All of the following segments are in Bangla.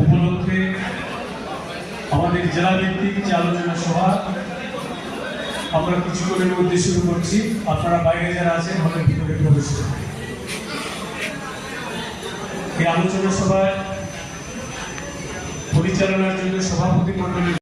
উপলক্ষে আমাদের জেলা ভিত্তিক যে আলোচনা সভা। আমরা কিছুক্ষণের মধ্যে শুরু করছি। আপনারা বাইরে যারা আছেন, আমাদের ভিতরে প্রবেশ এই আলোচনা সভায় পরিচালনার জন্য সভাপতি মন্ডলী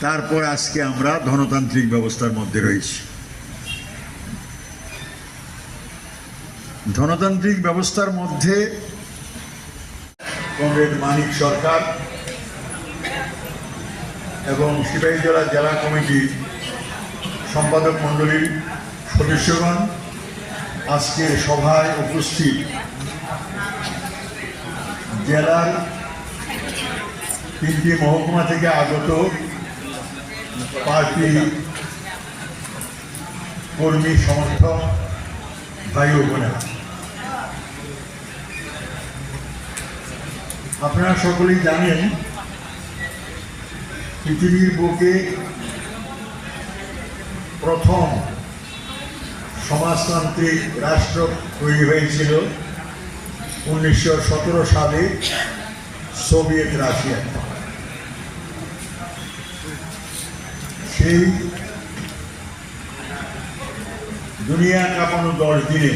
তারপর আজকে আমরা ধনতান্ত্রিক ব্যবস্থার মধ্যে রয়েছি। ধনতান্ত্রিক ব্যবস্থার মধ্যে কমরেড মানিক সরকার এবং সিপাহীজলা জেলা কমিটি সম্পাদক মণ্ডলীর সদস্যগণ আজকের সভায় উপস্থিত জেলার তিনটি মহকুমা থেকে আগত পার্টি কর্মী, সমর্থক, ভাই ও বোনেরা। আপনারা সকলেই জানেন, পৃথিবীর বুকে প্রথম সমাজতান্ত্রিক রাষ্ট্র তৈরি হয়েছিল উনিশশো সতেরো সালে সোভিয়েত রাশিয়া সেই দুনিয়া কাঁপানো দশ দিনে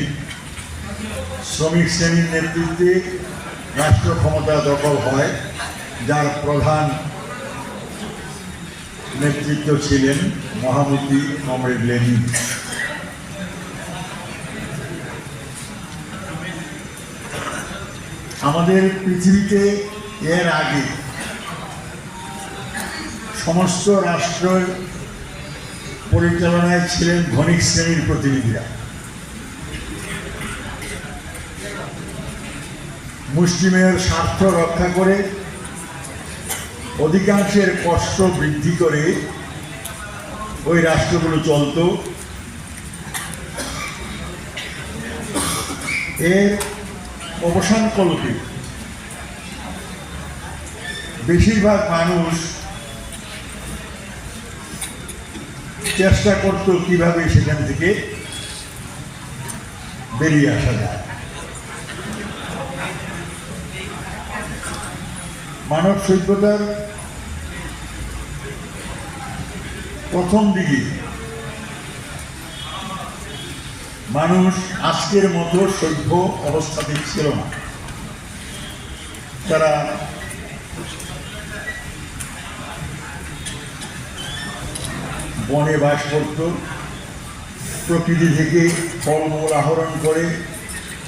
শ্রমিক শ্রেণির নেতৃত্বে রাষ্ট্র ক্ষমতা দখল হয়, যার প্রধান নেতৃত্ব ছিলেন মহামতি কমরেড লেনিন। আমাদের পৃথিবীতে এর আগে সমস্ত রাষ্ট্র পরিচালনায় ছিলেন ধনিক শ্রেণির প্রতিনিধিরা। মুসলিমের স্বার্থ রক্ষা করে অধিকাংশের কষ্ট বৃদ্ধি করে ওই রাষ্ট্রগুলো চলত। এর অবসানকল্পে বেশিরভাগ মানুষ চেষ্টা করত কীভাবে সেখান থেকে বেরিয়ে আসা যায়। মানব সভ্যতার প্রথম দিকে মানুষ আজকের মতো সভ্য অবস্থাতে ছিল না। তারা বনে বাস করত প্রকৃতি থেকে ফলমূল আহরণ করে,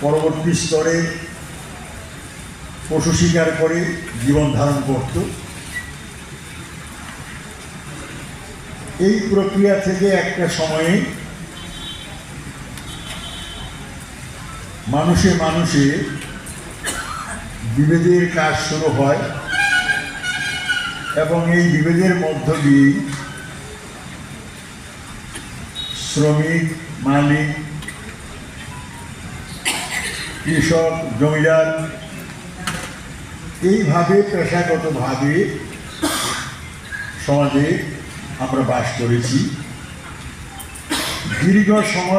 পরবর্তী স্তরে পশু শিকার করে জীবন ধারণ করত। এই প্রক্রিয়া থেকে একটা সময়ে মানুষে মানুষে বিভেদের কাজ শুরু হয় এবং এই বিভেদের মধ্য দিয়ে শ্রমিক মালিক কৃষক জমিদার এইভাবে পেশাগতভাবে সমাজে আমরা বাস করেছি। দীর্ঘ সময়